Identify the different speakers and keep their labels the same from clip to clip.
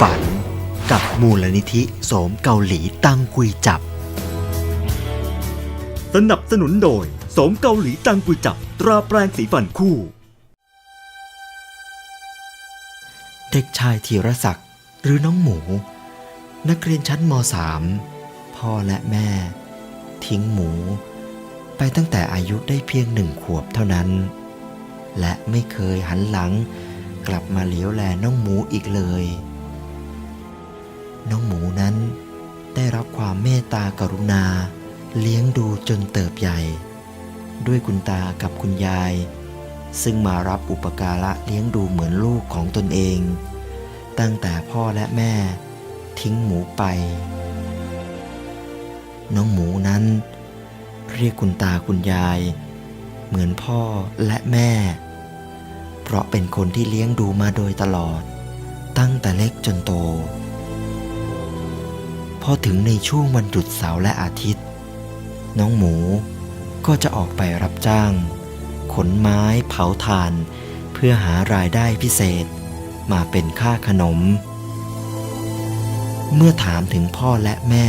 Speaker 1: ฝัน กับมูลนิธิโสมเกาหลีตั้งกุยจับ
Speaker 2: สนับสนุนโดยโสมเกาหลีตังกุยจับ ตราแปรงสีฟันคู่
Speaker 1: เด็กชายธีรศักดิ์หรือน้องหมู นักเรียนชั้นม .3 พ่อและแม่ ทิ้งหมู ไปตั้งแต่อายุได้เพียงหนึ่งขวบเท่านั้น และไม่เคยหันหลังกลับมาเหลียวแลน้องหมูอีกเลย น้องหมูนั้น ได้รับความเมตตากรุณา เลี้ยงดูจนเติบใหญ่ ด้วยคุณตากับคุณยาย ซึ่งมารับอุปการะเลี้ยงดูเหมือนลูกของตนเอง ตั้งแต่พ่อและแม่ ทิ้งหมูไป น้องหมูนั้น เรียกคุณตาคุณยาย เหมือนพ่อและแม่ เพราะเป็นคนที่เลี้ยงดูมาโดยตลอด ตั้งแต่เล็กจนโต พอถึงในช่วงวันหยุดเสาร์และอาทิตย์ น้องหมูก็จะออกไปรับจ้าง ขนไม้เผาถ่าน เพื่อหารายได้พิเศษ มาเป็นค่าขนม เมื่อถามถึงพ่อและแม่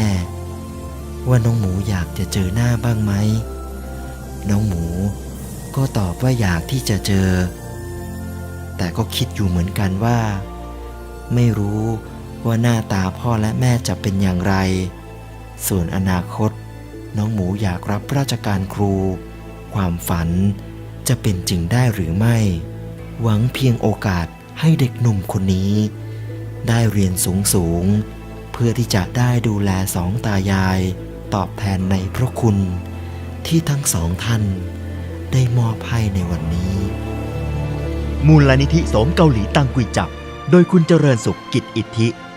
Speaker 1: ว่าน้องหมูอยากจะเจอหน้าบ้างไหม น้องหมูก็ตอบว่าอยากที่จะเจอ แต่ก็คิดอยู่เหมือนกันว่า ไม่รู้ ว่าหน้าตาพ่อและแม่จะเป็นอย่างไร ส่วนอนาคต น้องหมูอยากรับราชการครู ความฝันจะเป็นจริงได้หรือไม่ หวังเพียงโอกาสให้เด็กหนุ่มคนนี้ ได้เรียนสูงสูง เพื่อที่จะได้ดูแลสองตายาย ตอบแทนในพระคุณ ที่ทั้งสองท่าน ได้มอบให้ในวันนี้
Speaker 2: มูลนิธิสมเกาหลีตังกุยจับ โดยคุณเจริญสุขกิจอิทธิ